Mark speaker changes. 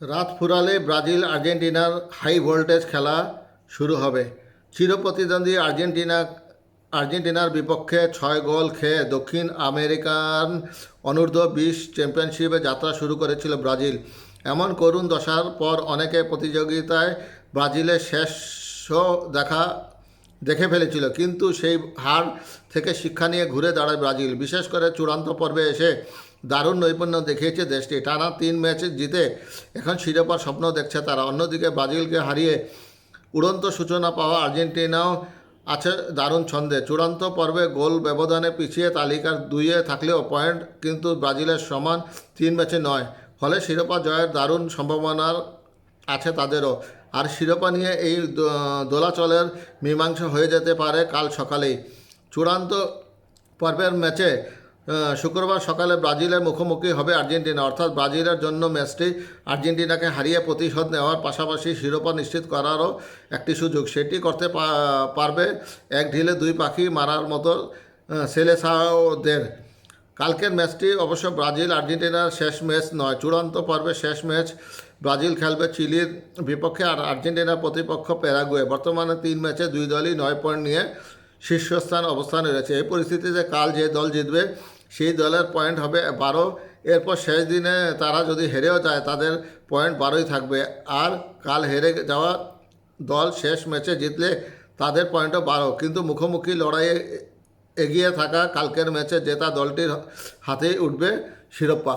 Speaker 1: রাত ফুরালে ব্রাজিল আর্জেন্টিনার হাই ভোল্টেজ খেলা শুরু হবে। চিরপ্রতিদ্বন্দ্বী আর্জেন্টিনা, আর্জেন্টিনার বিপক্ষে ছয় গোল খেয়ে দক্ষিণ আমেরিকান অনূর্ধ্ব বিশ চ্যাম্পিয়নশিপে যাত্রা শুরু করেছিল ব্রাজিল। এমন করুণ দশার পর অনেকে প্রতিযোগিতায় ব্রাজিলের শেষ দেখা, দেখে ফেলেছিল। কিন্তু সেই হার থেকে শিক্ষা নিয়ে ঘুরে দাঁড়ায় ব্রাজিল। বিশেষ করে চূড়ান্ত পর্বে এসে দারুণ নৈপুণ্য দেখিয়েছে দেশটি। টানা তিন ম্যাচ জিতে এখন শিরোপার স্বপ্ন দেখছে তারা। অন্যদিকে ব্রাজিলকে হারিয়ে উড়ন্ত সূচনা পাওয়া আর্জেন্টিনাও আছে দারুণ ছন্দে। চূড়ান্ত পর্বে গোল ব্যবধানে পিছিয়ে তালিকার দুইয়ে থাকলেও পয়েন্ট কিন্তু ব্রাজিলের সমান তিন ম্যাচে নয়। ফলে শিরোপা জয়ের দারুণ সম্ভাবনার আছে তাদেরও। আর শিরোপা নিয়ে এই দোলাচলের মীমাংসা হয়ে যেতে পারে কাল সকালেই। চূড়ান্ত পর্বের ম্যাচে শুক্রবার সকালে ব্রাজিলের মুখোমুখি হবে আর্জেন্টিনা। অর্থাৎ ব্রাজিলের জন্য ম্যাচটি আর্জেন্টিনাকে হারিয়ে প্রতিশোধ নেওয়ার পাশাপাশি শিরোপা নিশ্চিত করারও একটি সুযোগ। সেটি করতে পারবে এক ঢিলে দুই পাখি মারার মতো সেলেসাওদের। কালকের ম্যাচটি অবশ্য ব্রাজিল আর্জেন্টিনার শেষ ম্যাচ নয়, চূড়ান্ত পর্বে শেষ ম্যাচ। ব্রাজিল খেলবে চিলির বিপক্ষে আর আর্জেন্টিনার প্রতিপক্ষ প্যারাগুয়ে। বর্তমানে তিন ম্যাচে দুই দলই নয় পয়েন্ট নিয়ে শীর্ষস্থান অবস্থানে রয়েছে। এই পরিস্থিতিতে কাল যে দল জিতবে সেই দলের পয়েন্ট হবে বারো। এরপর শেষ দিনে তারা যদি হেরেও যায়, তাদের পয়েন্ট বারোই থাকবে। আর কাল হেরে যাওয়া দল শেষ ম্যাচে জিতলে তাদের পয়েন্টও বারো। কিন্তু মুখোমুখি লড়াইয়ে এগিয়ে থাকা কালকের ম্যাচে জেতা দলটির হাতেই উঠবে শিরোপা।